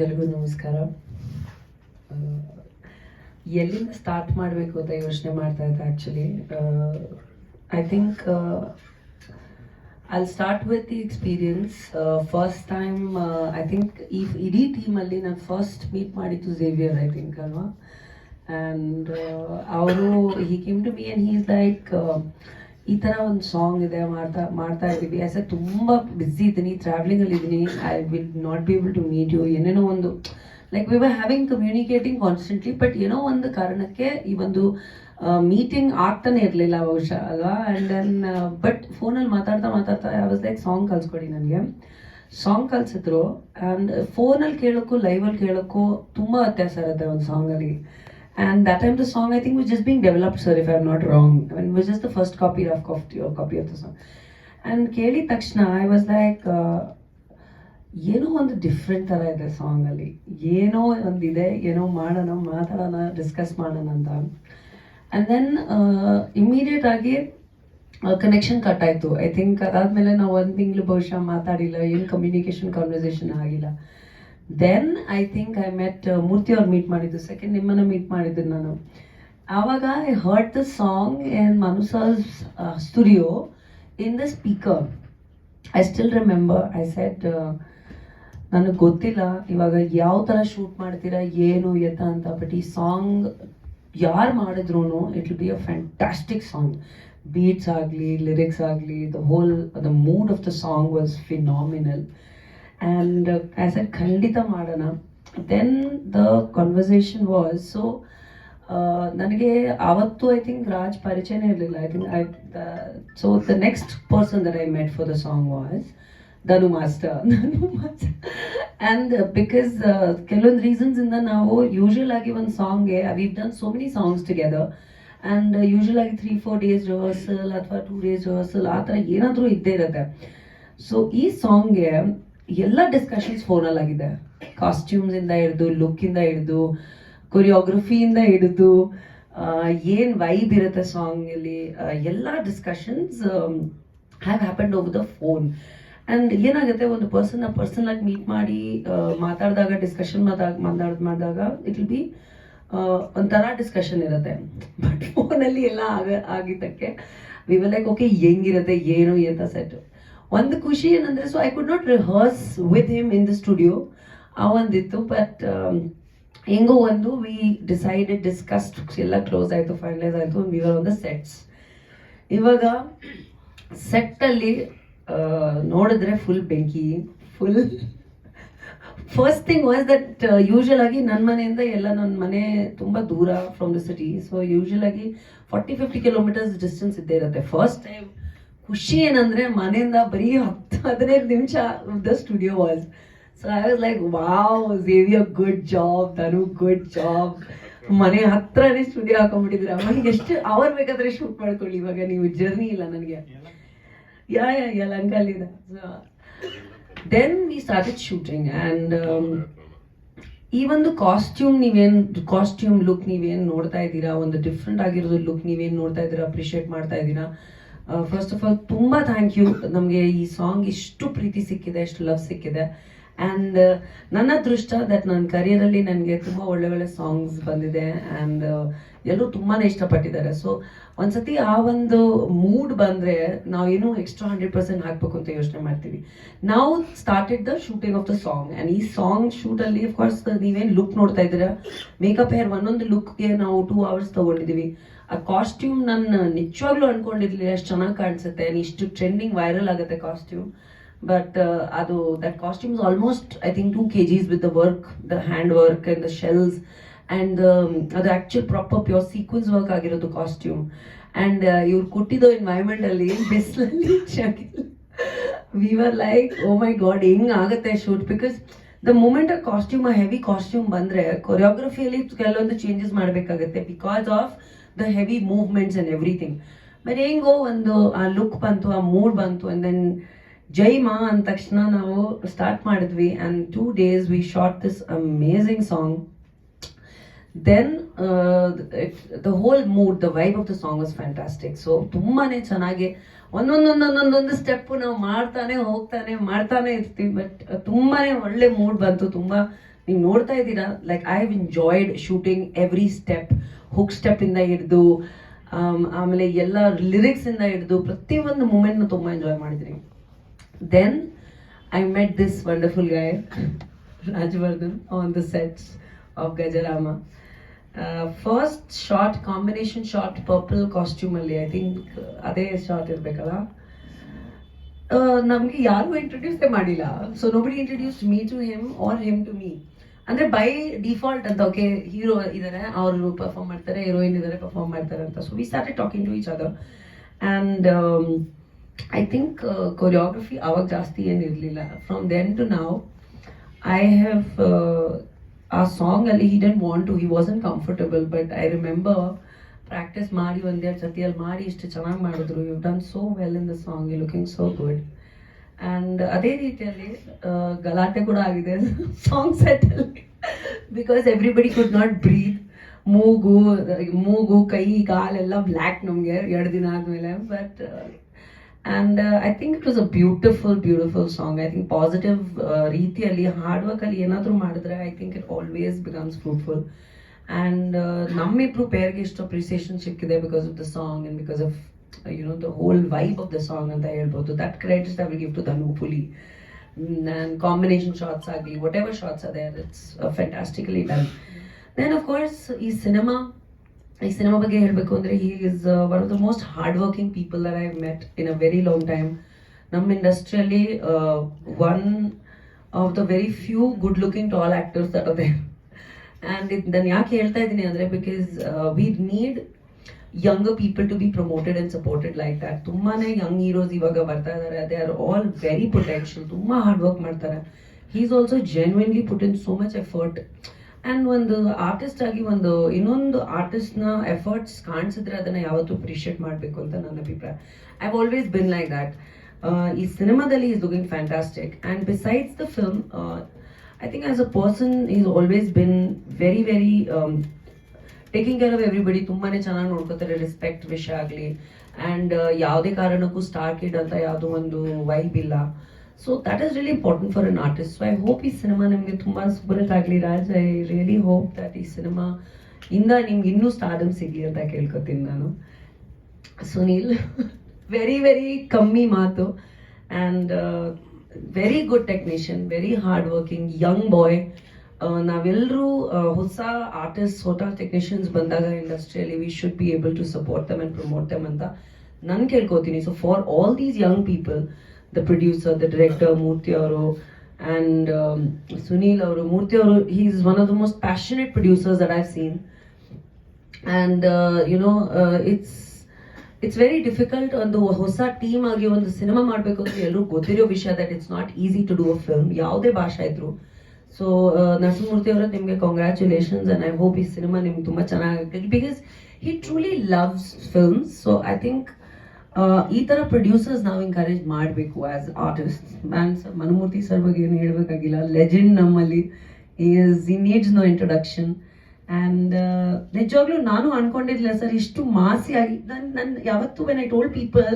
ಎಲ್ರಿಗೂ ನಮಸ್ಕಾರ. ಎಲ್ಲಿಂದ ಸ್ಟಾರ್ಟ್ ಮಾಡಬೇಕು ಅಂತ ಯೋಚನೆ ಮಾಡ್ತಾ ಇದ್ದೆ actually I think I start with the experience first time I think ಈ ಇಡೀ ಟೀಮಲ್ಲಿ ನಾನು ಫಸ್ಟ್ ಮೀಟ್ ಮಾಡಿದ್ದು ಝೇವಿಯರ್ ಐ ಥಿಂಕ್ ಅಲ್ವಾ? ಆ್ಯಂಡ್ ಅವರು he came to be and he's like ಈ ಥರ ಒಂದು ಸಾಂಗ್ ಇದೆ ಮಾಡ್ತಾ ಮಾಡ್ತಾ ಇದ್ದೀವಿ. ಎ ತುಂಬ ಬ್ಯುಸಿ ಇದ್ದೀನಿ ಟ್ರಾವೆಲಿಂಗಲ್ಲಿ ಇದ್ದೀನಿ I will not be able to meet you ಏನೇನೋ ಒಂದು like we were having communicating constantly but ಏನೋ ಒಂದು ಕಾರಣಕ್ಕೆ ಈ ಒಂದು ಮೀಟಿಂಗ್ ಆಗ್ತಾನೆ ಇರಲಿಲ್ಲ ಬಹುಶಃ, ಅಲ್ವಾ? ಆ್ಯಂಡ್ ದೆನ್ ಬಟ್ ಫೋನಲ್ಲಿ ಮಾತಾಡ್ತಾ ಮಾತಾಡ್ತಾ ಐ ವಾಸ್ ಲೈಕ್ ಸಾಂಗ್ ಕಲ್ಸ್ಕೊಡಿ ನನಗೆ. ಸಾಂಗ್ ಕಲ್ಸಿದ್ರು. ಆ್ಯಂಡ್ ಫೋನಲ್ಲಿ ಕೇಳೋಕ್ಕೂ ಲೈವಲ್ಲಿ ಕೇಳೋಕ್ಕೂ ತುಂಬ ವ್ಯತ್ಯಾಸ ಇರುತ್ತೆ ಒಂದು ಸಾಂಗಲ್ಲಿ And that time the song I think was just being developed, sir, if I'm not wrong. I mean, it was just the first copy, rough copy, or copy of the song. And ಕೇಳಿದ ತಕ್ಷಣ I was like ಏನೋ ಒಂದು different ಥರ ಇದೆ ಸಾಂಗಲ್ಲಿ ಏನೋ ಒಂದಿದೆ ಏನೋ ಮಾಡೋಣ ಮಾತಾಡೋಣ ಡಿಸ್ಕಸ್ ಮಾಡೋಣ ಅಂತ ಆ್ಯಂಡ್ ದೆನ್ ಇಮ್ಮಿಡಿಯೇಟ್ ಆಗಿ ಕನೆಕ್ಷನ್ ಕಟ್ ಆಯಿತು ಐ ಥಿಂಕ್ ಅದಾದಮೇಲೆ ನಾವು ಒಂದು ತಿಂಗಳು ಬಹುಶಃ ಮಾತಾಡಿಲ್ಲ ಏನು ಕಮ್ಯುನಿಕೇಷನ್ ಕಾನ್ವರ್ಸೇಷನ್ ಆಗಿಲ್ಲ then I think I met Murthy ಅವ್ರು ಮೀಟ್ ಮಾಡಿದ್ದು ಸೆಕೆಂಡ್ ನಿಮ್ಮನ್ನ ಮೀಟ್ ಮಾಡಿದ್ದು ನಾನು. ಆವಾಗ I heard the song in ಮನುಸಾಸ್ studio in the speaker I still remember I set ನನಗೆ ಗೊತ್ತಿಲ್ಲ, ಇವಾಗ ಯಾವ ಥರ ಶೂಟ್ ಮಾಡ್ತೀರಾ, ಏನು ಎತ್ತ ಅಂತ ಬಟ್ ಈ ಸಾಂಗ್ ಯಾರು ಮಾಡಿದ್ರು it will be a fantastic song beats ಆಗಲಿ ಲಿರಿಕ್ಸ್ ಆಗಲಿ the whole the mood of the song was phenomenal and as a ಖಂಡಿತ ಮಾಡೋಣ then the conversation was so ನನಗೆ ಆವತ್ತು ಐ ಥಿಂಕ್ ರಾಜ್ ಪರಿಚಯನೇ ಇರಲಿಲ್ಲ. I think I so the next person that I met for the song was Dhanu master Dhanu master and because ಕೆಲವೊಂದು ರೀಸನ್ಸಿಂದ ನಾವು usual ಆಗಿ ಒಂದು ಸಾಂಗ್ಗೆ we done so many songs together and usual ಆಗಿ three four days rehearsal ಅಥವಾ two days rehearsal ಆ ಥರ ಏನಾದರೂ ಇದ್ದೇ ಇರುತ್ತೆ. ಸೊ ಈ ಸಾಂಗ್ಗೆ ಎಲ್ಲ ಡಿಸ್ಕಷನ್ಸ್ ಫೋನಲ್ಲಿ ಆಗಿದೆ. ಕಾಸ್ಟ್ಯೂಮ್ಸ್ ಇಂದ ಹಿಡಿದು ಲುಕ್ ಇಂದ ಹಿಡಿದು ಕೊರಿಯೋಗ್ರಫಿಯಿಂದ ಹಿಡಿದು ಏನು ವೈಬ್ ಇರುತ್ತೆ ಸಾಂಗ್ ಅಲ್ಲಿ ಆ, ಎಲ್ಲ discussions have happened over the phone and ಏನಾಗುತ್ತೆ ಒಂದು ಪರ್ಸನ್ನ ಪರ್ಸನ್ ಆಗಿ ಮೀಟ್ ಮಾಡಿ ಮಾತಾಡಿದಾಗ ಡಿಸ್ಕಷನ್ ಮಾತಾಡ್ ಮಾಡಿದಾಗ ಇಟ್ ವಿಲ್ ಬಿ ಒಂಥರ ಡಿಸ್ಕಷನ್ ಇರುತ್ತೆ. ಬಟ್ ಫೋನಲ್ಲಿ ಎಲ್ಲ ಆಗ ಆಗಿದ್ದಕ್ಕೆ ವಿ ವಿಲ್ ಲೈಕ್ ಓಕೆ ಹೆಂಗಿರುತ್ತೆ ಏನು ಅಂತ ಸೆಟ್ ಒಂದು ಖುಷಿ ಏನಂದ್ರೆ so I could not rehearse with him in the studio ಆ ಒಂದಿತ್ತು ಬಟ್ ಹೆಂಗೋ ಒಂದು ವಿ ಡಿಸೈಡೆಡ್ ಡಿಸ್ಕಸ್ಡ್ ಎಲ್ಲ ಕ್ಲೋಸ್ ಆಯಿತು ಫೈನಲೈಸ್ ಆಯಿತು we are on the sets ಇವಾಗ ಸೆಟ್ಟಲ್ಲಿ ನೋಡಿದ್ರೆ ಫುಲ್ ಬೆಂಕಿ full first thing was that usual ಆಗಿ ನನ್ನ ಮನೆಯಿಂದ ಎಲ್ಲ ನನ್ನ ಮನೆ ತುಂಬ ದೂರ from the city so usual ಆಗಿ ಫಾರ್ಟಿ ಫಿಫ್ಟಿ ಕಿಲೋಮೀಟರ್ಸ್ ಡಿಸ್ಟೆನ್ಸ್ ಇದ್ದೇ ಇರುತ್ತೆ. ಫಸ್ಟ್ ಟೈಮ್ ಖುಷಿ ಏನಂದ್ರೆ ಮನೆಯಿಂದ ಬರೀ ಹತ್ತು ಹದಿನೈದು ನಿಮಿಷ the studio was so I was like wow Xavier good job Dhanu good job ಮನೆ ಹತ್ರನೇ ಸ್ಟುಡಿಯೋ ಹಾಕೊಂಡ್ಬಿಟ್ಟಿದ್ರೆ ಮನೆಗೆ ಎಷ್ಟು ಅವರ್ ಬೇಕಾದ್ರೆ ಶೂಟ್ ಮಾಡ್ಕೊಳ್ಳಿ ಇವಾಗ ನೀವು ಜರ್ನಿ ಇಲ್ಲ ನನಗೆ. Yeah yeah yeah ಲಂಕಲ್ಲಿದೆ. Then we started shooting and ಈ ಒಂದು ಕಾಸ್ಟ್ಯೂಮ್ ನೀವೇನು ಕಾಸ್ಟ್ಯೂಮ್ ಲುಕ್ ನೀವೇನು ನೋಡ್ತಾ ಇದ್ದೀರಾ? ಒಂದು ಡಿಫ್ರೆಂಟ್ ಆಗಿರೋದು ಲುಕ್ ನೀವೇನು ನೋಡ್ತಾ ಇದ್ದೀರಾ? ಅಪ್ರಿಷಿಯೇಟ್ ಮಾಡ್ತಾ ಇದ್ದೀರಾ? ಫಸ್ಟ್ ಆಫ್ ಆಲ್ ತುಂಬ ಥ್ಯಾಂಕ್ ಯು ನಮಗೆ ಈ ಸಾಂಗ್ ಇಷ್ಟು ಪ್ರೀತಿ ಸಿಕ್ಕಿದೆ, ಇಷ್ಟು ಲವ್ ಸಿಕ್ಕಿದೆ. ಆ್ಯಂಡ್ ನನ್ನ ಅದೃಷ್ಟ ದಟ್ ನನ್ನ ಕರಿಯರಲ್ಲಿ ನನಗೆ ತುಂಬ ಒಳ್ಳೆ ಒಳ್ಳೆ ಸಾಂಗ್ಸ್ ಬಂದಿದೆ. ಆ್ಯಂಡ್ ಎಲ್ಲರೂ ತುಂಬಾ ಇಷ್ಟಪಟ್ಟಿದ್ದಾರೆ. ಸೊ ಒಂದ್ಸತಿ ಆ ಒಂದು ಮೂಡ್ ಬಂದರೆ ಏನು ಎಕ್ಸ್ಟ್ರಾ ಹಂಡ್ರೆಡ್ ಪರ್ಸೆಂಟ್ ಹಾಕ್ಬೇಕು ಅಂತ ಯೋಚನೆ ಮಾಡ್ತೀವಿ. ನಾವು started the shooting of the song and ಈ ಸಾಂಗ್ ಶೂಟಲ್ಲಿ ಅಫ್ಕೋರ್ಸ್ ನೀವೇನು ಲುಕ್ ನೋಡ್ತಾ ಇದ್ದೀರಾ? ಮೇಕಪ್ ಹೇರ್ ಒಂದೊಂದು ಲುಕ್ಗೆ ನಾವು ಟೂ ಅವರ್ಸ್ ತೊಗೊಂಡಿದ್ದೀವಿ. ಆ ಕಾಸ್ಟ್ಯೂಮ್ ನಾನು ನಿಜವಾಗ್ಲೂ ಅನ್ಕೊಂಡಿರ್ಲಿಲ್ಲ ಎಷ್ಟು ಚೆನ್ನಾಗಿ ಕಾಣಿಸುತ್ತೆ ಇಷ್ಟು ಟ್ರೆಂಡಿಂಗ್ ವೈರಲ್ ಆಗುತ್ತೆ ಕಾಸ್ಟ್ಯೂಮ್ ಬಟ್ ಅದು that costumes almost I think two K Gs with the work the hand work and the shells and ಅದು actual proper pure sequence work ಆಗಿರೋದು ಕಾಸ್ಟ್ಯೂಮ್ ಆ್ಯಂಡ್ ಇವ್ರು ಕೊಟ್ಟಿದ್ದು ಎನ್ವೈರ್ಮೆಂಟಲ್ಲಿ ಬಿಸಿಲಲ್ಲಿ we were like oh my god ಹೆಂಗ್ ಆಗುತ್ತೆ shoot because the moment ಆ costume ಆ ಹೆವಿ ಕಾಸ್ಟ್ಯೂಮ್ ಬಂದ್ರೆ ಕೊರಿಯೋಗ್ರಫಿಯಲ್ಲಿ ಕೆಲವೊಂದು ಚೇಂಜಸ್ ಮಾಡಬೇಕಾಗುತ್ತೆ. Because of the heavy movements and everything but ಹೆಂಗೋ ಒಂದು ಆ ಲುಕ್ ಬಂತು, ಆ ಮೂಡ್ ಬಂತು ಅಂಡ್ ದೆನ್ ಜೈ ಮಾ ಅಂದ ತಕ್ಷಣ ನಾವು ಸ್ಟಾರ್ಟ್ ಮಾಡಿದ್ವಿ and two days we shot this amazing song then the whole mood the vibe of the song was fantastic so ತುಂಬಾನೇ ಚೆನ್ನಾಗಿ ಒಂದೊಂದೊಂದೊಂದೊಂದು ಸ್ಟೆಪ್ ನಾವು ಮಾಡ್ತಾನೆ ಹೋಗ್ತಾನೆ, ಮಾಡ್ತಾನೆ ಇರ್ತೀವಿ ಬಟ್ ತುಂಬಾನೇ ಒಳ್ಳೆ ಮೂಡ್ ಬಂತು, ತುಂಬ. ನೀವು ನೋಡ್ತಾ ಇದ್ದೀರಾ? Like I have enjoyed shooting every step hook step ಇಂದ ಹಿಡಿದು ಆಮೇಲೆ ಎಲ್ಲ ಲಿರಿಕ್ಸಿಂದ ಹಿಡಿದು ಪ್ರತಿಯೊಂದು ಮೂಮೆಂಟ್ ತುಂಬಾ ಎಂಜಾಯ್ ಮಾಡಿದ್ರಿ then I met this wonderful guy Rajavardhan on the sets of Gajarama first shot combination shot purple costume ಅಲ್ಲಿ ಐ ಥಿಂಕ್ ಅದೇ ಶಾರ್ಟ್ ಇರಬೇಕಲ್ಲ? ನಮಗೆ ಯಾರು ಇಂಟ್ರೊಡ್ಯೂಸೇ ಮಾಡಿಲ್ಲ. So nobody introduce me to him or him to me ಅಂದ್ರೆ by default ಅಂತ okay hero ಇದ್ದಾರೆ ಅವರು ಪರ್ಫಾರ್ಮ್ ಮಾಡ್ತಾರೆ ಹೀರೋಯಿನ್ ಇದ್ದಾರೆ ಪರ್ಫಾರ್ಮ್ ಮಾಡ್ತಾರೆ ಅಂತ. So we started talking to each other and I think choreography ಅವಾಗ ಜಾಸ್ತಿ ಏನಿರಲಿಲ್ಲ. ಫ್ರಮ್ ದೆನ್ ಟು ನಾವ್ ಐ ಹ್ಯಾವ್ ಆ ಸಾಂಗ್ ಅಲ್ಲಿ he didn't want to he wasn't comfortable but I remember practice ಮಾಡಿ ಒಂದೆರಡು ಸತಿಯಲ್ಲಿ ಮಾಡಿ ಇಷ್ಟು ಚೆನ್ನಾಗಿ ಮಾಡಿದ್ರು. You done so well in the song you looking so good and ಅದೇ ರೀತಿಯಲ್ಲಿ ಗಲಾಟೆ ಕೂಡ ಆಗಿದೆ. Song ಸೆಟ್ಟಲ್ಲಿ because everybody could not breathe ಮೂಗು ಮೂಗು, ಕೈ, ಕಾಲೆಲ್ಲ ಬ್ಲ್ಯಾಕ್ ನಮಗೆ ಎರಡು ದಿನ ಆದಮೇಲೆ. But and I think it was a beautiful beautiful song I think positive ರೀತಿಯಲ್ಲಿ ಹಾರ್ಡ್ ವರ್ಕಲ್ಲಿ ಏನಾದರೂ ಮಾಡಿದ್ರೆ I think it always becomes fruitful and ನಮ್ಮಿಬ್ರು ಪೇರ್ಗೆ ಇಷ್ಟು ಅಪ್ರಿಸಿಯೇಷನ್ ಸಿಕ್ಕಿದೆ because of the song and because of you know the whole vibe of the song ಅಂತ ಹೇಳ್ಬೋದು that credits I will give to Dhanu fully and combination shorts ಆಗಲಿ whatever shorts ಅದೇ it's fantastically done then of course ಈ cinema ಈ cinema ಬಗ್ಗೆ ಹೇಳಬೇಕು ಅಂದರೆ he is one of the most hard working people there I met in a very long time ನಮ್ಮ ಇಂಡಸ್ಟ್ರಿಯಲ್ಲಿ one of the very few good looking tall actors that ಅದೇ and ಇದು ನಾನು ಯಾಕೆ ಹೇಳ್ತಾ ಇದ್ದೀನಿ ಅಂದರೆ because we need younger people to be promoted and supported like that ತುಂಬಾನೇ ಯಂಗ್ ಹೀರೋಸ್ ಇವಾಗ ಬರ್ತಾ ಇದ್ದಾರೆ they are all very potential ತುಂಬಾ ಹಾರ್ಡ್ ವರ್ಕ್ ಮಾಡ್ತಾರೆ. He is also genuinely put in so much effort and ಒಂದು artist ಆಗಿ ಒಂದು ಇನ್ನೊಂದು ಆರ್ಟಿಸ್ಟ್ನ ಎಫರ್ಟ್ಸ್ ಕಾಣಿಸಿದ್ರೆ ಅದನ್ನ ಯಾವತ್ತೂ ಅಪ್ರಿಷಿಯೇಟ್ ಮಾಡಬೇಕು ಅಂತ ನನ್ನ ಅಭಿಪ್ರಾಯ. I have always been like that ಈ ಸಿನಿಮಾದಲ್ಲಿ is looking fantastic and besides the film I think as a person is always been very very taking care of everybody ತುಂಬಾನೇ ಚೆನ್ನಾಗಿ ನೋಡ್ಕೋತಾರೆ ರೆಸ್ಪೆಕ್ಟ್ ವಿಷಯ ಆಗಲಿ. ಆ್ಯಂಡ್ ಯಾವುದೇ ಕಾರಣಕ್ಕೂ ಸ್ಟಾರ್ ಕಿಡ್ ಅಂತ ಯಾವುದೋ ಒಂದು ವೈಬ್ ಇಲ್ಲ. So that is really important for an artist so I hope ಈ ಸಿನಿಮಾ ನಿಮಗೆ ತುಂಬ ಆಗಲಿ. Raj I really hope that ಈ ಸಿನಿಮಾ ಇಂದ ನಿಮ್ಗೆ ಇನ್ನೂ ಸ್ಟಾರ್ಡಮ್ ಸಿಗಲಿ ಅಂತ ಕೇಳ್ಕೊತೀನಿ ನಾನು. ಸುನೀಲ್ ವೆರಿ ವೆರಿ ಕಮ್ಮಿ ಮಾತು. And very good technician very hard working young boy ನಾವೆಲ್ಲರೂ ಹೊಸ ಆರ್ಟಿಸ್ಟ್ ಹೊಸ ಟೆಕ್ನಿಷಿಯನ್ಸ್ ಬಂದಾಗ ಇಂಡಸ್ಟ್ರಿಯಲ್ಲಿ we should be able to support them and promote them ಅಂತ ನಾನು ಕೇಳ್ಕೊತೀನಿ. So for all these young people the producer the director Murthy ಅವರು and Sunil ಅವರು ಮೂರ್ತಿ ಅವರು he is one of the most passionate producers that I've seen and you know it's it's very difficult ಒಂದು ಹೊಸ team ಆಗಿ ಒಂದು cinema ಮಾಡಬೇಕು ಅಂತ ಎಲ್ಲರೂ ಗೊತ್ತಿರೋ ವಿಷಯ that it's not easy to do a film ಯಾವುದೇ ಭಾಷೆ ಇದ್ರು ಸೊ ನರಸಿಂಹಮೂರ್ತಿ ಅವರ ನಿಮಗೆ ಕಾಂಗ್ರ್ಯಾಚುಲೇಷನ್ಸ್ ಅಂಡ್ ಐ ಹೋಪ್ ಈ ಸಿನಿಮಾ ನಿಮ್ಗೆ ತುಂಬಾ ಚೆನ್ನಾಗಿ because he truly loves films so I think ಈ ತರ ಪ್ರೊಡ್ಯೂಸರ್ಸ್ ನಾವು ಎಂಕರೇಜ್ ಮಾಡಬೇಕು as artist man sir Manumurthy sir ಬಗ್ಗೆ ಏನು ಹೇಳಬೇಕಾಗಿಲ್ಲ. ಲೆಜೆಂಡ್ ನಮ್ಮಲ್ಲಿ. ಈಸ್ ಈ ನೀಡ್ಸ್ ನೋ ಇಂಟ್ರೊಡಕ್ಷನ್ ಆ್ಯಂಡ್ ನಿಜವಾಗ್ಲೂ ನಾನು ಅನ್ಕೊಂಡಿರಲಿಲ್ಲ ಸರ್ ಇಷ್ಟು ಮಾಸಿ ಆಗಿ ನಾನು ನನ್ನ ಯಾವತ್ತು when I told people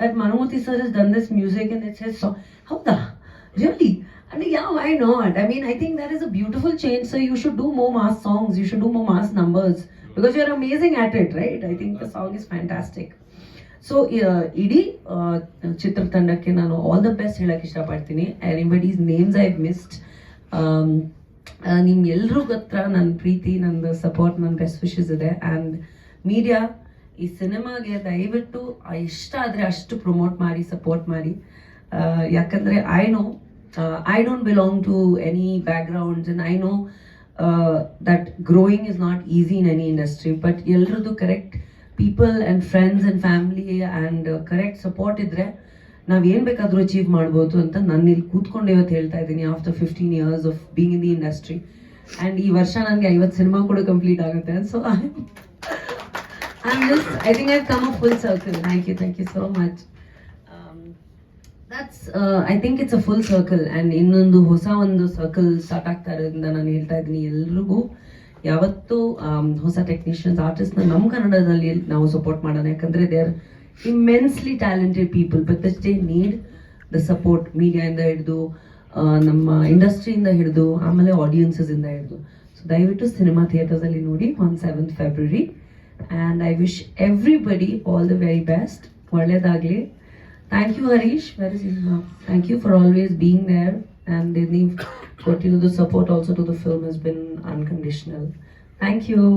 that Manumurthy sir is done this music in it's he's ಹೌದಾ? ರಿಯಲಿ ಅಂಡ್ ಯಾವ I not I mean I think that is a beautiful change sir you should do more mass songs you should do more mass numbers because you are amazing at it right I think the song is fantastic so ಇಡೀ ಚಿತ್ರತಂಡಕ್ಕೆ ನಾನು all the best ಹೇಳಕ್ ಇಷ್ಟಪಡ್ತೀನಿ. Anybody's names I missed ನಿಮ್ ಎಲ್ರಿಗೂ ಹತ್ರ ನನ್ನ ಪ್ರೀತಿ, ನಂದು ಸಪೋರ್ಟ್ ನನ್ನ ಬೆಸ್ಟ್ ವಿಶಸ್ ಇದೆ. ಆ್ಯಂಡ್ ಮೀಡಿಯಾ ಈ ಸಿನಿಮಾಗೆ ದಯವಿಟ್ಟು ಇಷ್ಟ ಆದರೆ ಅಷ್ಟು ಪ್ರಮೋಟ್ ಮಾಡಿ ಸಪೋರ್ಟ್ ಮಾಡಿ. ಯಾಕಂದರೆ I know I don't belong to any backgrounds and I know that growing is not easy in any industry but ಎಲ್ರದ್ದು correct people and friends and family and correct support ಇದ್ರೆ ನಾವು ಏನ್ ಬೇಕಾದ್ರೂ achieve ಮಾಡ್ಬೋದು ಅಂತ ನಾನು ಇಲ್ಲಿ ಕೂತ್ಕೊಂಡು ಇವತ್ತು ಹೇಳ್ತಾ ಇದ್ದೀನಿ after fifteen years of being in the industry and ಈ ವರ್ಷ ನನಗೆ ಐವತ್ತು ಸಿನಿಮಾ ಕೂಡ ಕಂಪ್ಲೀಟ್ ಆಗುತ್ತೆ so I I I've come a full circle. Thank you, thank you so much. Um, that's, I think it's a full circle and ಇನ್ನೊಂದು ಹೊಸ ಒಂದು circle start ಆಗ್ತಾ ಇರೋದ್ರಿಂದ ನಾನು ಹೇಳ್ತಾ ಇದ್ದೀನಿ ಎಲ್ರಿಗೂ. ಯಾವತ್ತೂ ಆಮ್, ಹೊಸ ಟೆಕ್ನಿಷಿಯನ್ಸ್ ಆರ್ಟಿಸ್ಟ್ನ ನಮ್ಮ ಕನ್ನಡದಲ್ಲಿ ನಾವು ಸಪೋರ್ಟ್ ಮಾಡೋಣ. ಯಾಕಂದರೆ they are immensely talented people but they need the support ಮೀಡಿಯಾಯಿಂದ ಹಿಡಿದು ನಮ್ಮ ಇಂಡಸ್ಟ್ರಿಯಿಂದ ಹಿಡಿದು ಆಮೇಲೆ ಆಡಿಯನ್ಸಸಿಂದ ಹಿಡಿದು. ಸೊ ದಯವಿಟ್ಟು ಸಿನಿಮಾ ಥಿಯೇಟರ್ಸಲ್ಲಿ ನೋಡಿ on seventh February and I wish everybody all the very best Thank you, Harish. Where is he? Thank you for always being there. And Dedeep, the support also to the film has been unconditional. Thank you.